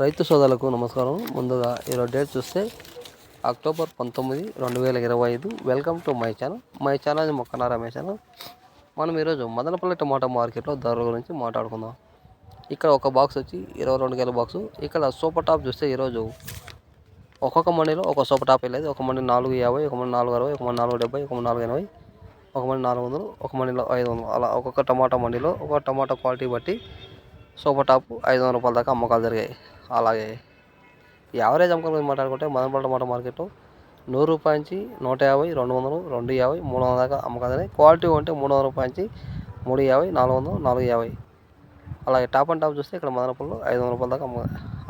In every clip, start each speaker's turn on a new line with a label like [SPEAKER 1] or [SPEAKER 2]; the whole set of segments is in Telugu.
[SPEAKER 1] రైతు సోదరులకు నమస్కారం. ముందుగా ఈరోజు డేట్ చూస్తే అక్టోబర్ పంతొమ్మిది రెండు వేల ఇరవై ఐదు. Welcome to my channel my channel Mokkana Ramesh channel మనం ఈరోజు మదనపల్లి టమాటా మార్కెట్లో ధరల గురించి మాట్లాడుకుందాం. ఇక్కడ ఒక బాక్స్ వచ్చి ఇరవై రెండు కేల బాక్సు ఇక్కడ సూపర్ టాప్ చూస్తే ఈరోజు ఒక్కొక్క మండిలో ఒక సూపర్ టాప్ వెళ్ళేది. ఒక మండి నాలుగు యాభై ఒక మండి నాలుగు అరవై ఒక మండి నాలుగు డెబ్బై ఒక మండి నాలుగు ఎనభై ఒక మండి నాలుగు వందలు ఒక మండిలో ఐదు వందలు. అలా ఒక్కొక్క టమాటా మండిలో ఒక టమాటా క్వాలిటీ బట్టి సూపర్ టాప్ ఐదు వందల రూపాయల దాకా అమ్మకాలు జరిగాయి. అలాగే యావరేజ్ అమ్మకాల గురించి మాట్లాడుకుంటే మదనపల్లి టమాటా మార్కెట్ నూరు రూపాయల నుంచి నూట యాభై రెండు వందలు రెండు యాభై మూడు వందల దాకా అమ్మకాలు క్వాలిటీ ఉంటే మూడు వందల రూపాయల నుంచి మూడు యాభై నాలుగు వందలు నాలుగు యాభై. అలాగే టాప్ అండ్ టాప్ చూస్తే ఇక్కడ మదనపల్లిలో ఐదు వందల రూపాయల దాకా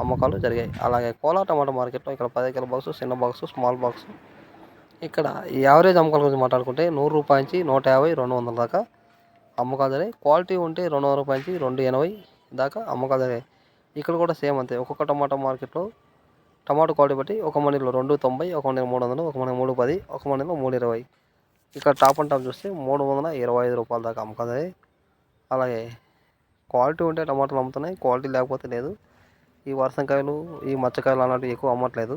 [SPEAKER 1] అమ్మకాలు జరిగాయి. అలాగే కోలా టమాటా మార్కెట్లో ఇక్కడ పది కిలో బాక్స్ చిన్న బాక్స్ స్మాల్ బాక్స్ ఇక్కడ ఈ యావరేజ్ అమ్మకాల గురించి మాట్లాడుకుంటే నూరు రూపాయల నుంచి నూట యాభై రెండు వందల దాకా అమ్మకాలు జరిగాయి క్వాలిటీ ఉంటే రెండు వందల రూపాయల నుంచి రెండు ఎనభై దాకా అమ్మకాలు జరిగాయి ఇక్కడ కూడా సేమ్ అంతే. ఒక్కొక్క టమాటా మార్కెట్లో టమాటో క్వాలిటీ బట్టి ఒక మనీలో రెండు తొంభై ఒక మండిలో మూడు వందలు ఒక మనీ మూడు పది ఒక మనీలో మూడు ఇరవై. ఇక్కడ టాప్ అండ్ టాప్ చూస్తే మూడు వందల ఇరవై ఐదు రూపాయల దాకా అమ్ముతుంది అలాగే క్వాలిటీ ఉంటే టమాటాలు అమ్ముతున్నాయి క్వాలిటీ లేకపోతే లేదు. ఈ వర్షంకాయలు ఈ మచ్చకాయలు అలాంటివి ఎక్కువ అమ్మట్లేదు.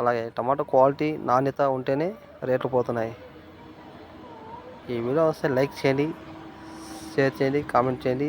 [SPEAKER 1] అలాగే టమాటో క్వాలిటీ నాణ్యత ఉంటేనే రేట్లు పోతున్నాయి. ఈ వీడియో వస్తే లైక్ చేయండి షేర్ చేయండి కామెంట్ చేయండి.